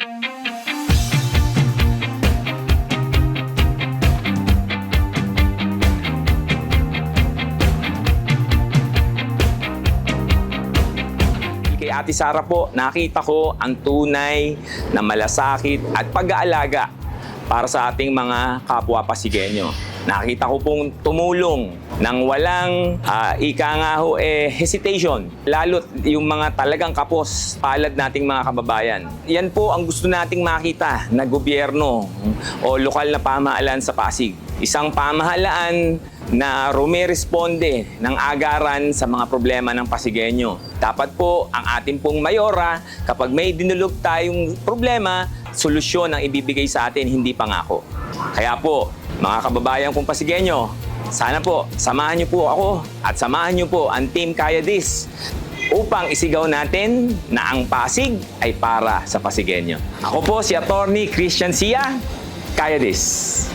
Kay Ate Sara po, nakita ko ang tunay na malasakit at pag-aalaga para sa ating mga kapwa Pasigenyo. Nakita ko pong tumulong ng walang ah, ika nga ho eh, hesitation. Lalo't yung mga talagang kapos palad nating mga kababayan. Yan po ang gusto nating makita na gobyerno o lokal na pamahalaan sa Pasig. Isang pamahalaan na rumiresponde ng agaran sa mga problema ng Pasigenyo. Dapat po ang ating pong mayora, kapag may dinulog tayong problema, solusyon ang ibibigay sa atin, hindi pangako. Kaya po, mga kababayan kong Pasigenyo, sana po, samahan niyo po ako at samahan niyo po ang Team Kaya This upang isigaw natin na ang Pasig ay para sa Pasigenyo. Ako po si Attorney Christian Sia, Kaya This.